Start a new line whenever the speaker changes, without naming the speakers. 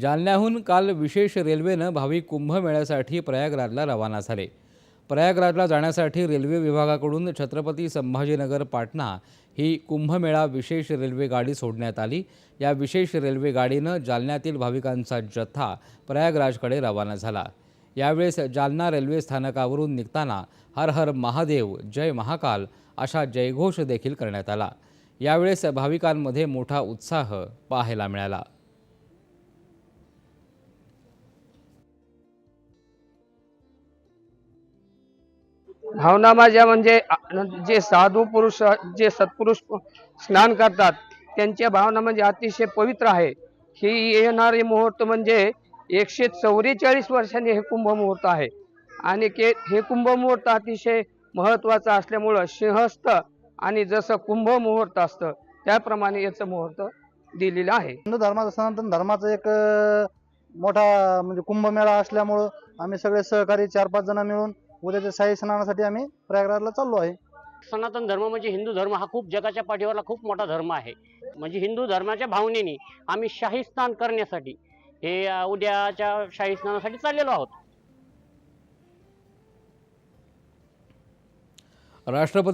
जालन्याहून काल विशेष रेल्वेनं भाविक कुंभमेळ्यासाठी प्रयागराजला रवाना झाले. प्रयागराजला जाण्यासाठी रेल्वे विभागाकडून छत्रपती संभाजीनगर पाटणा ही कुंभमेळा विशेष रेल्वे गाडी सोडण्यात आली. या विशेष रेल्वे गाडीनं जालन्यातील भाविकांचा जथ्था प्रयागराजकडे रवाना झाला. यावेळेस जालना रेल्वे स्थानकावरून निघताना हर हर महादेव जय महाकाल अशा जयघोष देखील करण्यात आला. यावेळेस भाविकांमध्ये मोठा उत्साह पाहायला मिळाला.
भावना माझ्या म्हणजे जे साधू पुरुष जे सत्पुरुष स्नान करतात त्यांच्या भावना म्हणजे अतिशय पवित्र आहे. ही येणारे मुहूर्त म्हणजे एकशे चौवेचाळीस वर्षांनी हे कुंभमुहूर्त आहे. आणि के हे कुंभमुहूर्त अतिशय महत्त्वाचं असल्यामुळं सिंहस्थ आणि जसं कुंभ मुहूर्त असतं त्याप्रमाणे याचं मुहूर्त दिलेलं आहे.
हिंदू धर्माचं सनातन धर्माचं एक मोठा म्हणजे कुंभमेळा असल्यामुळं आम्ही सगळे सहकारी चार पाच जण मिळून उद्याच्या शाही स्नानासाठी आम्ही प्रयागराजला चाललो आहे.
सनातन धर्म म्हणजे हिंदू धर्म हा खूप जगाच्या पाठीवरला खूप मोठा धर्म आहे. म्हणजे हिंदू धर्माच्या भावनेने आम्ही शाही स्नान करण्यासाठी हे उद्याच्या शाही स्नानासाठी चाललेलो आहोत.
राष्ट्रपती